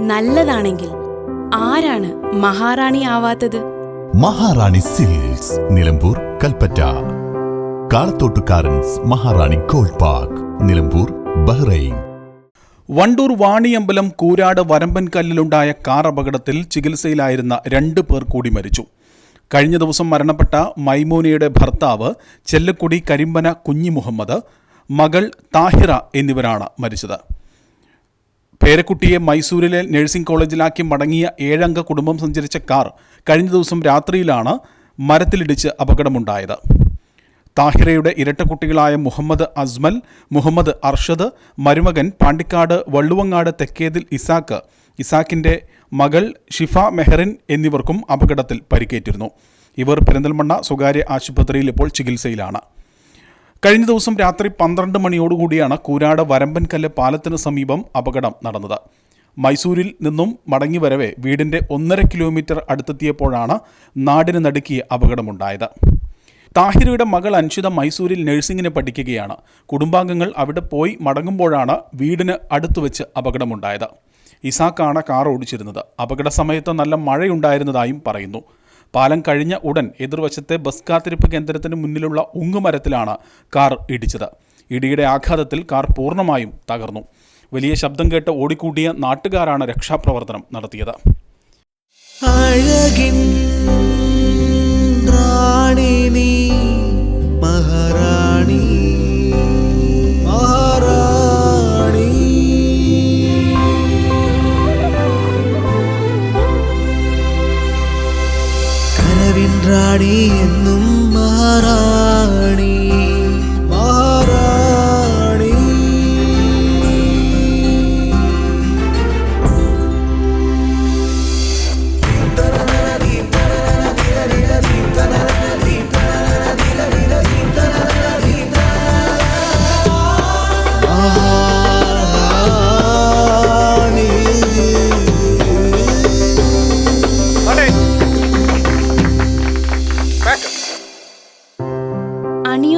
നല്ലതാണെങ്കിൽ ആരാണ് മഹാറാണി ആവാത്തത്? Maharani silks Nilambur Kalpetta. കാളത്തോട്ടുകാരൻസ് Maharani gold park Nilambur Bahrain. Wandoor Vaniyambalam Koorad വരമ്പൻകല്ലിലുണ്ടായ car അപകടത്തിൽ ചികിത്സയിലായിരുന്ന രണ്ട് പേർ കൂടി മരിച്ചു. കഴിഞ്ഞ ദിവസം മരണപ്പെട്ട മൈമോനയുടെ ഭർത്താവ് ചെല്ലക്കുടി കരിമ്പന കുഞ്ഞി മുഹമ്മദ് മകൾ താഹിറ എന്നിവരാണ് മരിച്ചത്. പേരക്കുട്ടിയെ മൈസൂരിലെ നഴ്സിംഗ് കോളേജിലാക്കി മടങ്ങിയ ഏഴംഗ കുടുംബം സഞ്ചരിച്ച കാർ കഴിഞ്ഞ ദിവസം രാത്രിയിലാണ് മരത്തിലിടിച്ച് അപകടമുണ്ടായത്. താഹിറയുടെ ഇരട്ടക്കുട്ടികളായ മുഹമ്മദ് അസ്മൽ മുഹമ്മദ് അർഷദ് മരുമകൻ പാണ്ടിക്കാട് വള്ളുവങ്ങാട് തെക്കേതിൽ ഇസാക്ക് ഇസാക്കിന്റെ മകൾ ഷിഫ മെഹറിൻ എന്നിവർക്കും അപകടത്തിൽ പരിക്കേറ്റിരുന്നു. ഇവർ പെരിന്തൽമണ്ണ സ്വകാര്യ ആശുപത്രിയിൽ ഇപ്പോൾ ചികിത്സയിലാണ്. കഴിഞ്ഞ ദിവസം രാത്രി പന്ത്രണ്ട് മണിയോടുകൂടിയാണ് കൂരാട് വരമ്പൻകല്ല് പാലത്തിന് സമീപം അപകടം നടന്നത്. മൈസൂരിൽ നിന്നും മടങ്ങി വരവെ വീടിന്റെ ഒന്നര കിലോമീറ്റർ അടുത്തെത്തിയപ്പോഴാണ് നാടിന് നടുക്കിയ അപകടമുണ്ടായത്. താഹിറയുടെ മകൾ അൻഷിത മൈസൂരിൽ നഴ്സിംഗിന് പഠിക്കുകയാണ്. കുടുംബാംഗങ്ങൾ അവിടെ പോയി മടങ്ങുമ്പോഴാണ് വീടിന് അടുത്ത് വെച്ച് അപകടമുണ്ടായത്. ഇസാക്കാണ് കാർ ഓടിച്ചിരുന്നത്. അപകട സമയത്ത് നല്ല മഴയുണ്ടായിരുന്നതായും പറയുന്നു. പാലം കഴിഞ്ഞ ഉടൻ എതിർവശത്തെ ബസ് കാത്തിരിപ്പ് കേന്ദ്രത്തിന് മുന്നിലുള്ള ഉങ്ങുമരത്തിലാണ് കാർ ഇടിച്ചത്. ഇടിയുടെ ആഘാതത്തിൽ കാർ പൂർണമായും തകർന്നു. വലിയ ശബ്ദം കേട്ട് ഓടിക്കൂടിയ നാട്ടുകാരാണ് രക്ഷാപ്രവർത്തനം നടത്തിയത്. അഴകിൻ റാണി എന്നും മഹാറാണി.